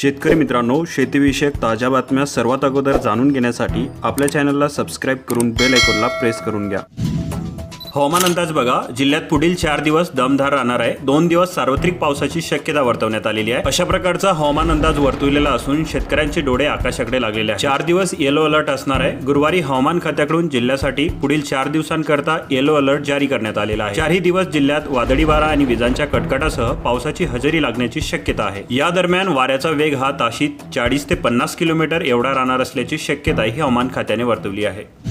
शेतकरी मित्रांनो शेतीविषयक ताज्या बातम्या सर्वात अगोदर जाणून घेण्यासाठी आपल्या चॅनलला सबस्क्राईब करून बेल आयकॉनला प्रेस करून घ्या. हवामान अंदाज बघा जिल्ह्यात पुढील चार दिवस दमदार राहणार आहे. दोन दिवस सार्वत्रिक पावसाची शक्यता वर्तवण्यात आलेली आहे. अशा प्रकारचा हवामान अंदाज वर्तवलेला असून शेतकऱ्यांचे डोळे आकाशाकडे लागलेले आहे चार दिवस येलो अलर्ट असणार आहे. गुरुवारी हवामान खात्याकडून जिल्ह्यासाठी पुढील चार दिवसांकरता येलो अलर्ट जारी करण्यात आलेला आहे. चारही दिवस जिल्ह्यात वादळी वारा आणि विजांच्या कडकडासह पावसाची हजेरी लागण्याची शक्यता आहे. या दरम्यान वाऱ्याचा वेग हा ताशीत चाळीस ते पन्नास किलोमीटर एवढा राहणार असल्याची शक्यताही हवामान खात्याने वर्तवली आहे.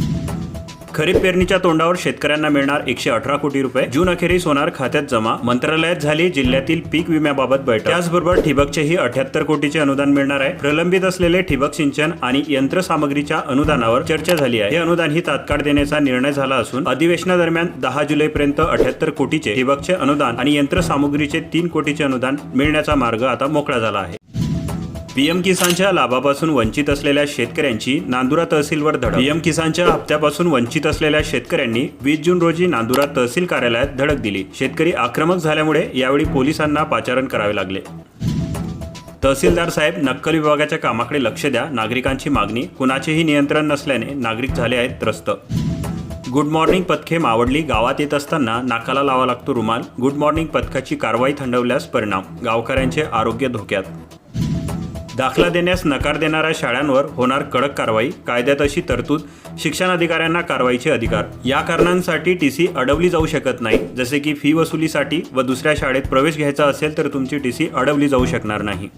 खरीप पेरणीच्या तोंडावर शेतकऱ्यांना मिळणार एकशे अठरा कोटी रुपये. जून अखेरीस होणार खात्यात जमा. मंत्रालयात झाली जिल्ह्यातील पीक विम्याबाबत बैठक. त्याचबरोबर ठिबकचेही अठ्याहत्तर कोटीचे अनुदान मिळणार आहे. प्रलंबित असलेले ठिबक सिंचन आणि यंत्रसामग्रीच्या अनुदानावर चर्चा झाली आहे. हे अनुदान ही तात्काळ देण्याचा निर्णय झाला असून अधिवेशनादरम्यान दहा जुलैपर्यंत अठ्याहत्तर कोटीचे ठिबकचे अनुदान आणि यंत्रसामुग्रीचे तीन कोटीचे अनुदान मिळण्याचा मार्ग आता मोकळा झाला आहे. पीएम किसानच्या लाभापासून वंचित असलेल्या शेतकऱ्यांची नांदुरा तहसीलवर धडक. पीएम किसानच्या हप्त्यापासून वंचित असलेल्या शेतकऱ्यांनी वीस जून रोजी नांदुरा तहसील कार्यालयात धडक दिली. शेतकरी आक्रमक झाल्यामुळे यावेळी पोलिसांना पाचारण करावे लागले. तहसीलदार साहेब नक्कल विभागाच्या कामाकडे लक्ष द्या. नागरिकांची मागणी कुणाचेही नियंत्रण नसल्याने नागरिक झाले आहेत त्रस्त. गुड मॉर्निंग पथके मावडली. गावात येत असताना नाकाला लावा लागतो रुमाल. गुड मॉर्निंग पथकाची कारवाई थंडवल्यास परिणाम. गावकऱ्यांचे आरोग्य धोक्यात. दाखला देण्यास नकार देणाऱ्या शाळांवर होणार कडक कारवाई कायद्यात अशी तरतूद शिक्षण अधिकाऱ्यांना कारवाईचे अधिकार. या कारणांसाठी टी सी अडवली जाऊ शकत नाही. जसे की फी वसुलीसाठी व दुसऱ्या शाळेत प्रवेश घ्यायचा असेल तर तुमची टी सी अडवली जाऊ शकणार नाही.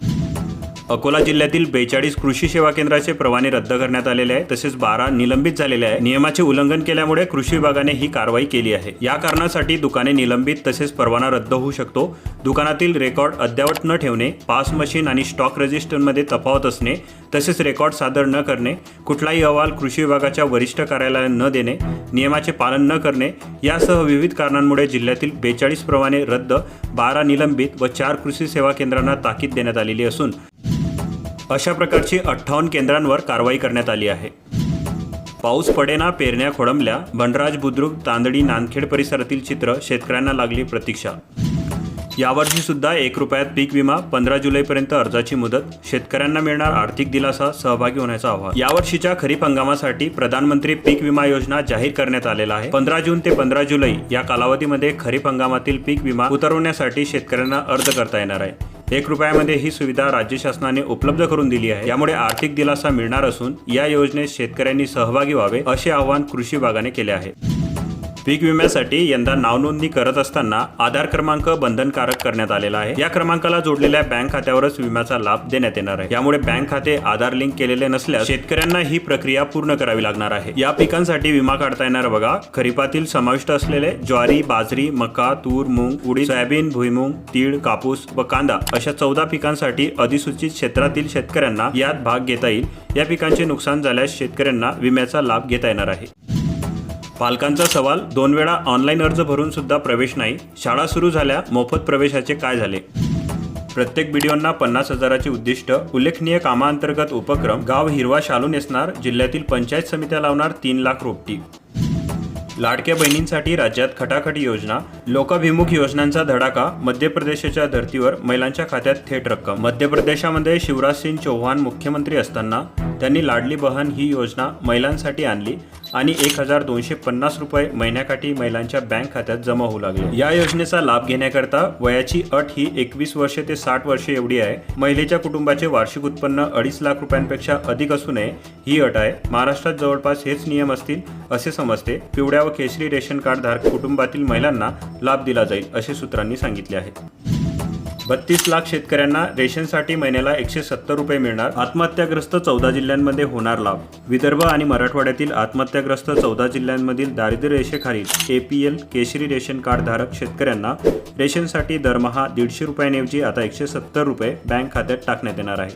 अकोला जिल्ह्यातील बेचाळीस कृषी सेवा केंद्राचे परवाने रद्द करण्यात आलेले आहे. तसेच बारा निलंबित झालेले आहे. नियमाचे उल्लंघन केल्यामुळे कृषी विभागाने ही कारवाई केली आहे. या कारणासाठी दुकाने निलंबित तसेच परवाना रद्द होऊ शकतो. दुकानातील रेकॉर्ड अद्यावत न ठेवणे पास मशीन आणि स्टॉक रजिस्टरमध्ये तफावत असणे तसेच रेकॉर्ड सादर न करणे कुठलाही अहवाल कृषी विभागाच्या वरिष्ठ कार्यालयाला न देणे नियमाचे पालन न करणे यासह विविध कारणांमुळे जिल्ह्यातील बेचाळीस प्रमाणे रद्द बारा निलंबित व चार कृषी सेवा केंद्रांना ताकीद देण्यात आलेली असून अशा प्रकारची अठ्ठावन्न केंद्रांवर कारवाई करण्यात आली आहे. पाऊस पडेना पेरण्या खोडंबल्या बनराज बुद्रुक तांदडी नांदखेड परिसरातील चित्र शेतकऱ्यांना लागली प्रतीक्षा. यावर्षी सुद्धा एक रुपयात पीक विमा पंधरा जुलैपर्यंत अर्जाची मुदत शेतकऱ्यांना मिळणार आर्थिक दिलासा सहभागी होण्याचं आवाहन. यावर्षीच्या खरीप हंगामासाठी प्रधानमंत्री पीक विमा योजना जाहीर करण्यात आलेला आहे. पंधरा जून ते पंधरा जुलै या कालावधीमध्ये खरीप हंगामातील पीक विमा उतरवण्यासाठी शेतकऱ्यांना अर्ज करता येणार आहे. एक रुपयामध्ये ही सुविधा राज्य शासनाने उपलब्ध करून दिली आहे. यामुळे आर्थिक दिलासा मिळणार असून या योजनेत शेतकऱ्यांनी सहभागी व्हावे असे आवाहन कृषी विभागाने केले आहे. पीक विम्यासाठी यंदा नावनोंदणी करत असताना आधार क्रमांक बंधनकारक करण्यात आलेला आहे. या क्रमांकाला जोडलेल्या बँक खात्यावरच विम्याचा लाभ देण्यात येणार आहे. यामुळे बँक खाते आधार लिंक केलेले नसल्यास शेतकऱ्यांना ही प्रक्रिया पूर्ण करावी लागणार आहे. या पिकांसाठी विमा काढता येणार बघा. खरीपातील समाविष्ट असलेले ज्वारी बाजरी मका तूर मूग उडी सोयाबीन भुईमूग तीळ कापूस व कांदा अशा चौदा पिकांसाठी अधिसूचित क्षेत्रातील शेतकऱ्यांना यात भाग घेता येईल. या पिकांचे नुकसान झाल्यास शेतकऱ्यांना विम्याचा लाभ घेता येणार आहे. पालकांचा सवाल दोन वेळा ऑनलाईन अर्ज भरून सुद्धा प्रवेश नाही शाळा सुरू झाल्या मोफत प्रवेशाचे काय झाले? प्रत्येक व्हिडिओंना पन्नास हजाराचे उद्दिष्ट उल्लेखनीय कामांतर्गत उपक्रम गाव हिरवा शालू नेसणार जिल्ह्यातील पंचायत समित्या लावणार तीन लाख रोपटी. लाडक्या बहिणींसाठी राज्यात खटाखटी योजना लोकाभिमुख योजनांचा धडाका मध्य प्रदेशाच्या धर्तीवर महिलांच्या खात्यात थेट रक्कम. मध्य प्रदेशामध्ये शिवराज सिंग चौहान मुख्यमंत्री असताना त्यांनी लाडली बहन ही योजना महिलांसाठी आणली आणि एक हजार दोनशे पन्नास रुपये महिन्याकाठी महिलांच्या बँक खात्यात जमा होऊ लागले. या योजनेचा लाभ घेण्याकरता वयाची अट ही एकवीस वर्षे ते साठ वर्षे एवढी आहे. महिलेच्या कुटुंबाचे वार्षिक उत्पन्न अडीच लाख रुपयांपेक्षा अधिक असू नये ही अट आहे. महाराष्ट्रात जवळपास हेच नियम असतील असे समजते. पिवळ्या व केशरी रेशन कार्ड धारक कुटुंबातील महिलांना लाभ दिला जाईल असे सूत्रांनी सांगितले आहे. बत्तीस लाख शेतकऱ्यांना रेशनसाठी महिन्याला एकशे सत्तर रुपये मिळणार. आत्महत्याग्रस्त चौदा जिल्ह्यांमध्ये होणार लाभ. विदर्भ आणि मराठवाड्यातील आत्महत्याग्रस्त चौदा जिल्ह्यांमधील दारिद्र्य रेषेखालील एपीएल केशरी रेशन कार्ड धारक शेतकऱ्यांना रेशनसाठी दरमहा दीडशे रुपयांऐवजी आता एकशे सत्तर रुपये बँक खात्यात टाकण्यात येणार आहे.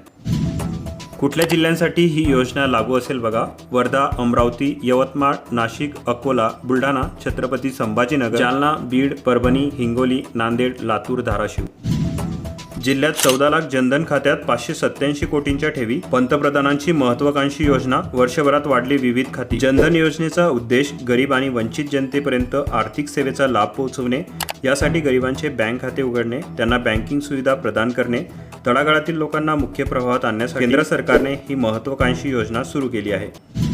कुठल्या जिल्ह्यांसाठी ही योजना लागू असेल बघा. वर्धा अमरावती यवतमाळ नाशिक अकोला बुलढाणा छत्रपती संभाजीनगर जालना बीड परभणी हिंगोली नांदेड लातूर धाराशिव. जिल्ह्यात चौदा लाख जनधन खात्यात पाचशे सत्याऐंशी कोटींच्या ठेवी पंतप्रधानांची महत्वाकांक्षी योजना वर्षभरात वाढली विविध खाती. जनधन योजनेचा उद्देश गरीब आणि वंचित जनतेपर्यंत आर्थिक सेवेचा लाभ पोहोचवणे यासाठी गरिबांचे बँक खाते उघडणे त्यांना बँकिंग सुविधा प्रदान करणे तळागाळातील लोकांना मुख्य प्रवाहात आणण्यासाठी केंद्र सरकारने ही महत्वाकांक्षी योजना सुरू केली आहे.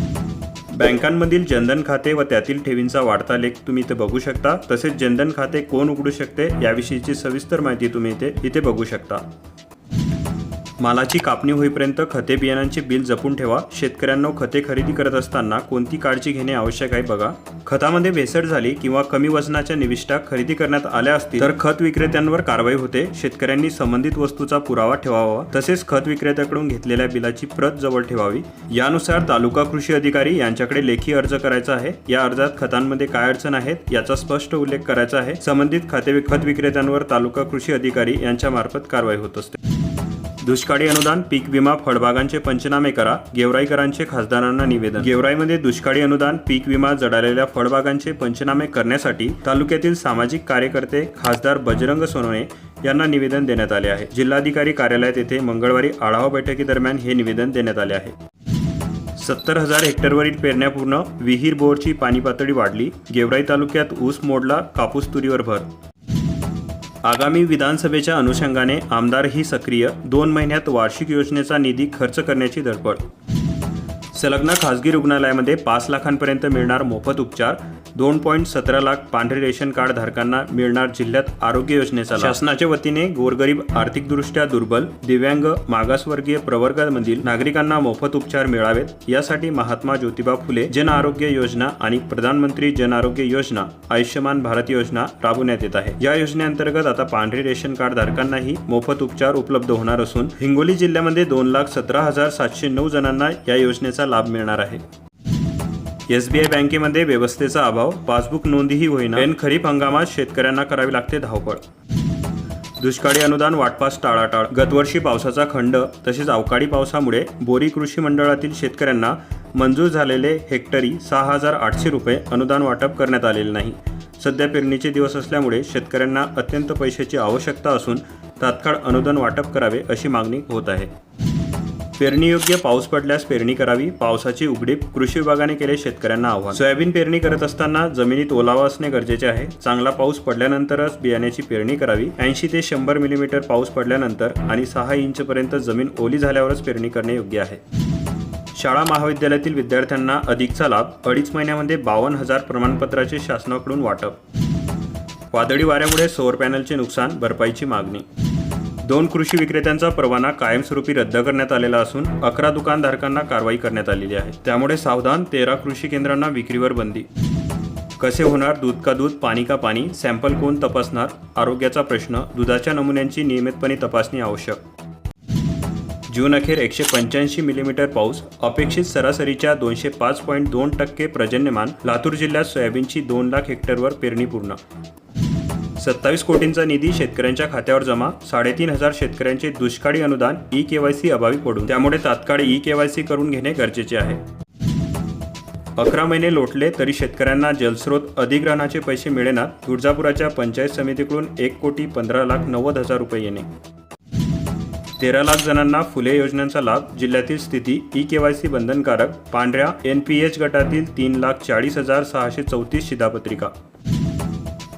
बँकांमधील जनधन खाते व त्यातील ठेवींचा वाढता लेख तुम्ही इथे बघू शकता. तसेच जनधन खाते कोण उघडू शकते याविषयीची सविस्तर माहिती तुम्ही इथे इथे बघू शकता. मालाची कापणी होईपर्यंत खते बियाणांचे बिल जपून ठेवा. शेतकऱ्यांना खते खरेदी करत असताना कोणती काळजी घेणे आवश्यक आहे बघा. खतामध्ये भेसळ झाली किंवा कमी वजनाच्या निविष्ठा खरेदी करण्यात आल्या असतील तर खत विक्रेत्यांवर कारवाई होते. शेतकऱ्यांनी संबंधित वस्तूचा पुरावा ठेवावा. तसेच खत विक्रेत्याकडून घेतलेल्या बिलाची प्रत जवळ ठेवावी. यानुसार तालुका कृषी अधिकारी यांच्याकडे लेखी अर्ज करायचा आहे. या अर्जात खतांमध्ये काय अडचण आहेत याचा स्पष्ट उल्लेख करायचा आहे. संबंधित खाते खत विक्रेत्यांवर तालुका कृषी अधिकारी यांच्या मार्फत कारवाई होत असते. दुष्काळी अनुदान पीक विमा फळबागांचे पंचनामे करा गेवराईकरांचे खासदारांना निवेदन. गेवराईमध्ये दुष्काळी अनुदान पीक विमा जडालेल्या फळबागांचे पंचनामे करण्यासाठी तालुक्यातील सामाजिक कार्यकर्ते खासदार बजरंग सोनवणे यांना निवेदन देण्यात आले आहे. जिल्हाधिकारी कार्यालयात येथे मंगळवारी आढावा बैठकीदरम्यान हे निवेदन देण्यात आले आहे. सत्तर हजार हेक्टरवरील पेरण्या पूर्ण विहीर बोरची पाणी पातळी वाढली. गेवराई तालुक्यात ऊस मोडला कापूस तुरीवर भर आगामी विधानसभेच्या अनुषंगाने आमदारही सक्रिय दोन महिन्यात वार्षिक योजनेचा निधी खर्च करण्याची धडपड. संलग्न खासगी रुग्णालयामध्ये पाच लाखांपर्यंत मिळणार मोफत उपचार दोन पॉईंट सतरा लाख पांढरे रेशन कार्ड धारकांना मिळणार जिल्ह्यात आरोग्य योजनेचा शासनाच्या वतीने गोरगरीब आर्थिकदृष्ट्या दुर्बल दिव्यांग मागासवर्गीय प्रवर्गामधील नागरिकांना मोफत उपचार मिळावेत यासाठी महात्मा ज्योतिबा फुले जन आरोग्य योजना आणि प्रधानमंत्री जन आरोग्य योजना आयुष्यमान भारत योजना राबवण्यात येत आहे. या योजनेअंतर्गत आता पांढरे रेशन कार्ड धारकांनाही मोफत उपचार उपलब्ध होणार असून हिंगोली जिल्ह्यामध्ये दोन लाख सतरा हजार सातशे नऊ जणांना या योजनेचा लाभ मिळणार आहे. एसबीआय बँकेमध्ये व्यवस्थेचा अभाव पासबुक नोंदीही होईना ऐन खरीप हंगामात शेतकऱ्यांना करावी लागते धावपळ. दुष्काळी अनुदान वाटपास टाळाटाळ. गतवर्षी पावसाचा खंड तसेच अवकाळी पावसामुळे बोरी कृषी मंडळातील शेतकऱ्यांना मंजूर झालेले हेक्टरी सहा हजार आठशे रुपये अनुदान वाटप करण्यात आलेले नाही. सध्या पेरणीचे दिवस असल्यामुळे शेतकऱ्यांना अत्यंत पैशाची आवश्यकता असून तात्काळ अनुदान वाटप करावे अशी मागणी होत आहे. पेरणीयोग्य पाऊस पडल्यास पेरणी करावी. पावसाची उघडीप कृषी विभागाने केले शेतकऱ्यांना आव्हान. सोयाबीन पेरणी करत असताना जमिनीत ओलावा असणे गरजेचे आहे. चांगला पाऊस पडल्यानंतरच बियाण्याची पेरणी करावी. ऐंशी ते शंभर मिलीमीटर पाऊस पडल्यानंतर आणि सहा इंचपर्यंत जमीन ओली झाल्यावरच पेरणी करणे योग्य आहे. शाळा महाविद्यालयातील विद्यार्थ्यांना अधिकचा लाभ. अडीच महिन्यामध्ये बावन्न हजार प्रमाणपत्राचे शासनाकडून वाटप. वादळी वाऱ्यामुळे सौर पॅनलचे नुकसान भरपाईची मागणी. दोन कृषी विक्रेत्यांचा परवाना कायमस्वरूपी रद्द करण्यात आलेला असून अकरा दुकानधारकांना कारवाई करण्यात आलेली आहे. त्यामुळे सावधान तेरा कृषी केंद्रांना विक्रीवर बंदी. कसे होणार? दूध का दूध पाणी का पाणी? सॅम्पल कोण तपासणार? आरोग्याचा प्रश्न दुधाच्या नमुन्यांची नियमितपणे तपासणी आवश्यक. जून अखेर एकशे पंच्याऐंशी मिलीमीटर पाऊस अपेक्षित सरासरीच्या दोनशे पाच पॉईंट दोन टक्के पर्जन्यमान लातूर जिल्ह्यात सोयाबीनची दोन लाख हेक्टरवर पेरणी पूर्ण सत्तावीस कोटींचा निधी शेतकऱ्यांच्या खात्यावर जमा साडेतीन हजार शेतकऱ्यांचे दुष्काळी अनुदान ई केवायसी अभावी पडून. त्यामुळे तात्काळ ई केवायसी करून घेणे गरजेचे आहे. अकरा महिने लोटले तरी शेतकऱ्यांना जलस्रोत अधिग्रहणाचे पैसे मिळेना तुळजापुराच्या पंचायत समितीकडून एक कोटी पंधरा लाख नव्वद हजार रुपये येणे. तेरा लाख जणांना फुले योजनांचा लाभ जिल्ह्यातील स्थिती ई केवायसी बंधनकारक पांढऱ्या एन पी एच गटातील तीन लाख चाळीस हजार सहाशे चौतीस शिधापत्रिका.